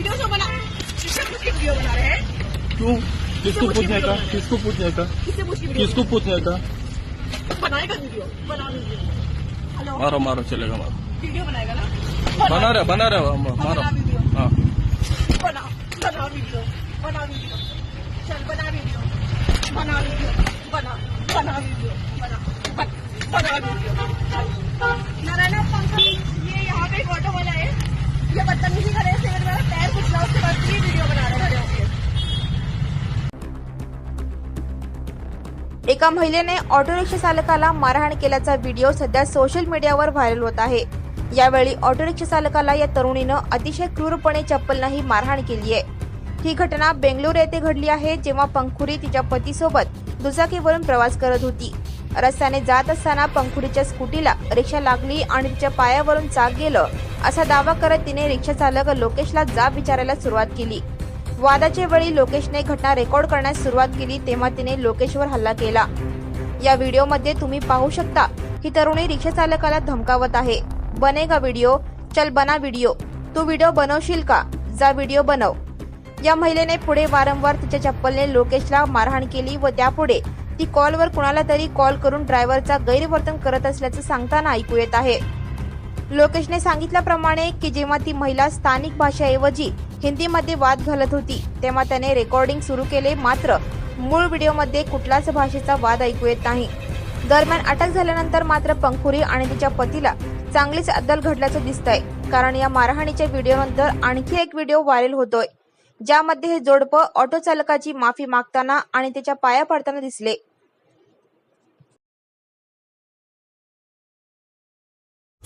Video जो बना video बना रहे हैं। क्यों? किसको पूछने का? किसको पूछने का? किसको पूछने का? बनाएगा वीडियो बना मारो मारो चलेगा मारो। वीडियो बनाएगा ना? बना रहे बना रहे मारो बना हाँ। बना वीडियो बना चल बना वीडियो। बना वीडियो बना बना एका महिलेने ऑटो रिक्षा चालकाला मारहाण केल्याचा व्हिडिओ सध्या सोशल मीडियावर व्हायरल होत आहे. यावेळी ऑटो रिक्षा चालकाला या तरुणीनं अतिशय क्रूरपणे चप्पलनंही मारहाण केली आहे ही घटना बेंगलोर येथे घडली आहे जेव्हा पंखुरी तिच्या पतीसोबत दुचाकीवरून प्रवास करत होती. रस्त्याने जात असताना पंखुडीच्या स्कूटीला रिक्षा लागली आणि तिच्या पायावरून चाक गेलं असा दावा करत तिने रिक्षा चालक लोकेशला जाब विचारायला सुरुवात केली. वादाच्या वेळी लोकेशने घटना रेकॉर्ड करण्यास सुरुवात केली तेव्हा तिने लोकेशवर हल्ला केला. या व्हिडिओमध्ये तुम्ही पाहू शकता ही तरुणी रिक्षाचालकाला धमकावत आहे. बनेगा व्हिडिओ चल बना व्हिडिओ. तू व्हिडिओ बनवशील का? जा व्हिडिओ बनव. या महिलेने पुढे वारंवार तिच्या चप्पलने लोकेशला मारहाण केली व त्यापुढे ती कॉलवर कुणाला तरी कॉल करून ड्रायव्हरचा गैरवर्तन करत असल्याचं सांगताना ऐकू येत आहे. लोकेशने सांगितल्याप्रमाणे की जेव्हा ती महिला स्थानिक भाषेऐवजी हिंदीमध्ये वाद घालत होती तेव्हा त्याने रेकॉर्डिंग सुरू केले. मात्र मूळ व्हिडिओमध्ये कुठलाच भाषेचा वाद ऐकू येत नाही. दरम्यान अटक झाल्यानंतर मात्र पंखुरी आणि तिच्या पतीला चांगलीच अद्दल घडल्याचं दिसतंय. कारण या मारहाणीच्या व्हिडिओनंतर आणखी एक व्हिडिओ व्हायरल होतोय ज्यामध्ये हे जोडपं ऑटो चालकाची माफी मागताना आणि त्याच्या पाया पडताना दिसले.